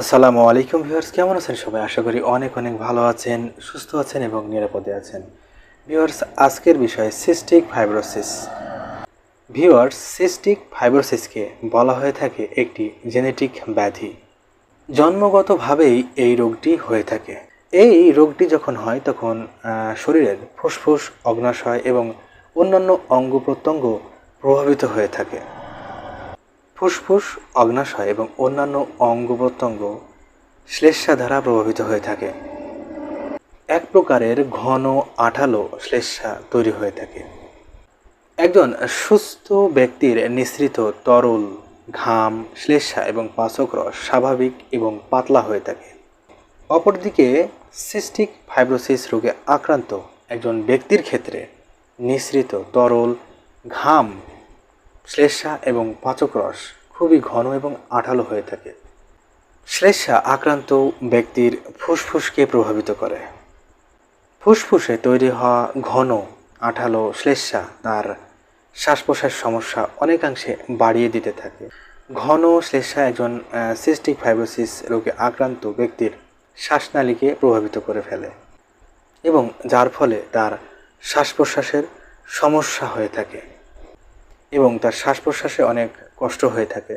আসসালামু আলাইকুম ভিউয়ার্স, কেমন আছেন সবাই? আশা করি অনেক অনেক ভালো আছেন, সুস্থ আছেন এবং নিরাপদে আছেন। ভিউয়ার্স, আজকের বিষয় সিস্টিক ফাইব্রোসিস। ভিউয়ার্স, সিস্টিক ফাইব্রোসিসকে বলা হয়ে থাকে একটি জেনেটিক ব্যাধি। জন্মগতভাবেই এই রোগটি হয়ে থাকে। এই রোগটি যখন হয়, তখন শরীরের ফুসফুস, অগ্নাশয় এবং অন্যান্য অঙ্গ প্রত্যঙ্গ প্রভাবিত হয়ে থাকে। ফুসফুস, অগ্নাশয় এবং অন্যান্য অঙ্গ প্রত্যঙ্গ শ্লেষ্মা দ্বারা প্রভাবিত হয়ে থাকে। এক প্রকারের ঘন আঠালো শ্লেষ্মা তৈরি হয়ে থাকে। একজন সুস্থ ব্যক্তির নিঃসৃত তরল ঘাম, শ্লেষ্মা এবং পাচক রস স্বাভাবিক এবং পাতলা হয়ে থাকে। অপরদিকে সিস্টিক ফাইব্রোসিস রোগে আক্রান্ত একজন ব্যক্তির ক্ষেত্রে নিঃসৃত তরল ঘাম শ্লেষ্মা এবং পাচক রস খুবই ঘন এবং আঠালো হয়ে থাকে। শ্লেষ্মা আক্রান্ত ব্যক্তির ফুসফুসকে প্রভাবিত করে। ফুসফুসে তৈরি হওয়া ঘন, আঠালো শ্লেষ্মা তার শ্বাস প্রশ্বাস সমস্যা অনেকাংশে বাড়িয়ে দিতে থাকে। ঘন শ্লেষ্মা একজন সিস্টিক ফাইব্রোসিস রোগে আক্রান্ত ব্যক্তির শ্বাসনালীকে প্রভাবিত করে ফেলে এবং যার ফলে তার শ্বাস প্রশ্বাসের সমস্যা হয়ে থাকে। এবং তার শ্বাস প্রশ্বাসে অনেক কষ্ট হয়ে থাকে।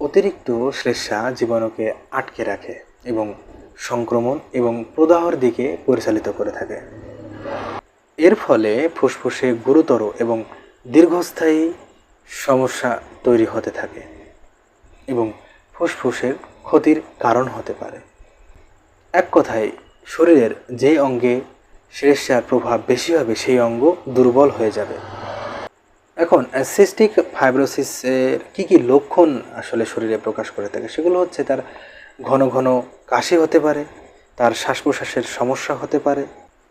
অতিরিক্ত শ্লেষ্মা জীবাণুকে আটকে রাখে এবং সংক্রমণ এবং প্রদাহর দিকে পরিচালিত করে থাকে। এর ফলে ফুসফুসে গুরুতর এবং দীর্ঘস্থায়ী সমস্যা তৈরি হতে থাকে এবং ফুসফুসের ক্ষতির কারণ হতে পারে। এক কথায়, শরীরের যে অঙ্গে শ্লেষ্মার প্রভাব বেশি হবে, সেই অঙ্গ দুর্বল হয়ে যাবে। এখন সিস্টিক ফাইব্রোসিসের কী কী লক্ষণ আসলে শরীরে প্রকাশ করে থাকে? সেগুলো হচ্ছে তার ঘন ঘন কাশি হতে পারে, তার শ্বাস প্রশ্বাসের সমস্যা হতে পারে,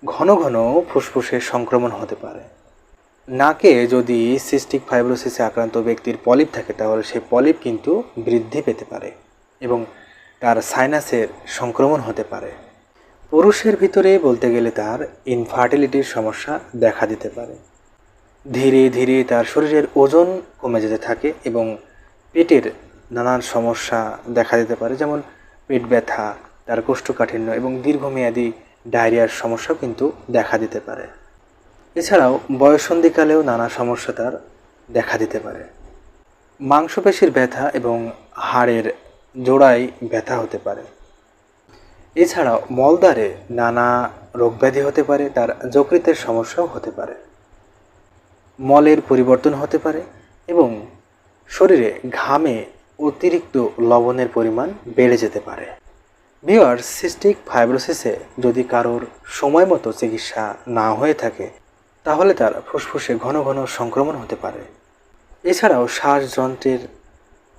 ঘন ঘন ফুসফুসে সংক্রমণ হতে পারে। নাকে যদি সিস্টিক ফাইব্রোসিসে আক্রান্ত ব্যক্তির পলিপ থাকে, তাহলে সেই পলিপ কিন্তু বৃদ্ধি পেতে পারে এবং তার সাইনাসের সংক্রমণ হতে পারে। পুরুষের ভিতরে বলতে গেলে তার ইনফার্টিলিটির সমস্যা দেখা দিতে পারে। ধীরে ধীরে তার শরীরের ওজন কমে যেতে থাকে এবং পেটের নানান সমস্যা দেখা দিতে পারে, যেমন পেট ব্যথা, তার কোষ্ঠকাঠিন্য এবং দীর্ঘমেয়াদী ডায়রিয়ার সমস্যাও কিন্তু দেখা দিতে পারে। এছাড়াও বয়সন্ধিকালেও নানা সমস্যা তার দেখা দিতে পারে। মাংসপেশির ব্যথা এবং হাড়ের জোড়ায় ব্যথা হতে পারে। এছাড়াও মলদ্বারে নানা রোগব্যাধি হতে পারে, তার যকৃতের সমস্যাও হতে পারে। মলের পরিবর্তন হতে পারে এবং শরীরে ঘামে অতিরিক্ত লবণের পরিমাণ বেড়ে যেতে পারে। বিয়ার সিস্টিক ফাইব্রোসিসে যদি কারোর সময় মতো চিকিৎসা না হয়ে থাকে, তাহলে তার ফুসফুসে ঘন ঘন সংক্রমণ হতে পারে। এছাড়াও শ্বাসযন্ত্রের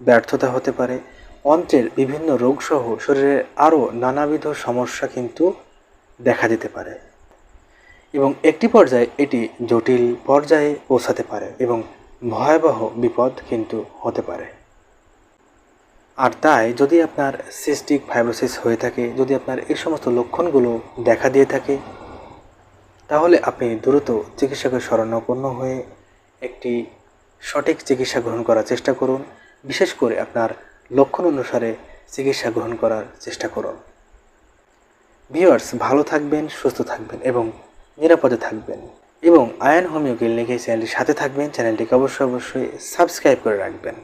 ব্যর্থতা হতে পারে। অন্ত্রের বিভিন্ন রোগসহ শরীরের আরও নানাবিধ সমস্যা কিন্তু দেখা দিতে পারে। এবং একটি পর্যায়ে এটি জটিল পর্যায়ে পৌঁছাতে পারে এবং ভয়াবহ বিপদ কিন্তু হতে পারে। আর তাই যদি আপনার সিস্টিক ফাইব্রোসিস হয়ে থাকে, যদি আপনার এই সমস্ত লক্ষণগুলো দেখা দিয়ে থাকে, তাহলে আপনি দ্রুত চিকিৎসকের শরণাপন্ন হয়ে একটি সঠিক চিকিৎসা গ্রহণ করার চেষ্টা করুন। বিশেষ করে আপনার লক্ষণ অনুসারে চিকিৎসা গ্রহণ করার চেষ্টা করুন। ভিওয়ার্স ভালো থাকবেন, সুস্থ থাকবেন এবং নিরাপদে থাকবেন। এবং আয়ন হোমিও ক্লিনিকের চ্যানেলটির সাথে থাকবেন। চ্যানেলটিকে অবশ্যই অবশ্যই সাবস্ক্রাইব করে রাখবেন।